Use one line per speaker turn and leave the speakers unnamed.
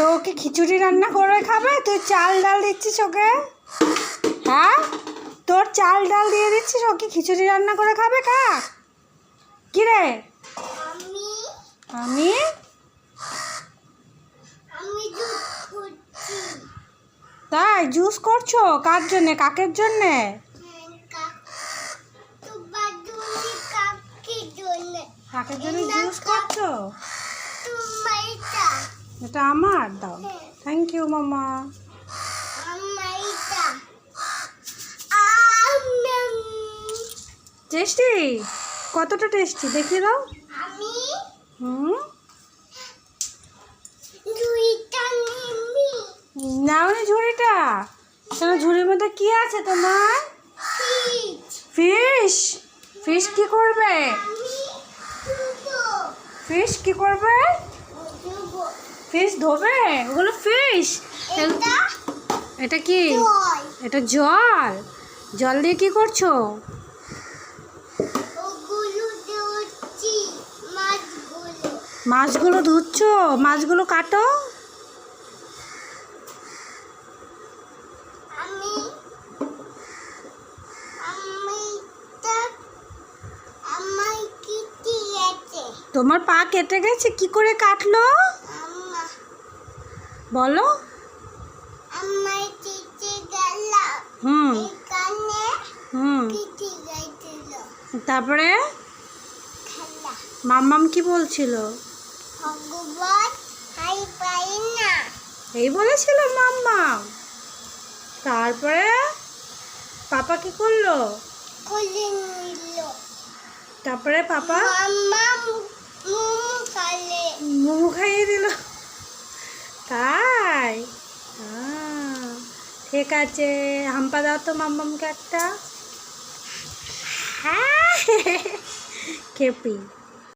তো ওকে খিচুড়ি রান্না করে খাবে? তুই চাল ডাল দিচ্ছিস ওকে? হ্যাঁ? তোর চাল ডাল দিয়ে দিচ্ছিস ওকে খিচুড়ি রান্না করে খাবে? কা কি রে?
আমি
তাই জুস করছ? কার জন্যে? কাকের জন্যে?
জন্য
কাকের জন্য। জুস করছ?
এটা
আমার? দাও। থ্যাংক ইউ মামা। টেস্টি কতটা টেস্টি দেখিয়ে দাও।
আমি
হুম? নাও নি ঝুড়িটা? কেন ঝুড়ির মধ্যে কি আছে তোমার? ফিশ ফিশ কি করবে? ফিশ কি করবে? ফিশ ধোবে? ওগুলো ফিশ।
এটা
কি? এটা জল? জল দিয়ে কি করছ?
মাছগুলো।
ধুচ্ছো? মাছগুলো কাটো। তোমার পা কেটে গেছে? কি করে কাটলো? বলো।
আমার
হুম। হুম। তারপরে? মাম্মাম কি বলছিল? এই বলেছিল মাম্মাম। তারপরে পাপা কি করল? তারপরে পাপা?
মুমু
ঠিক আছে হাম্পা দাও তো মাম্মামকে একটা। হ্যাঁ খেপি।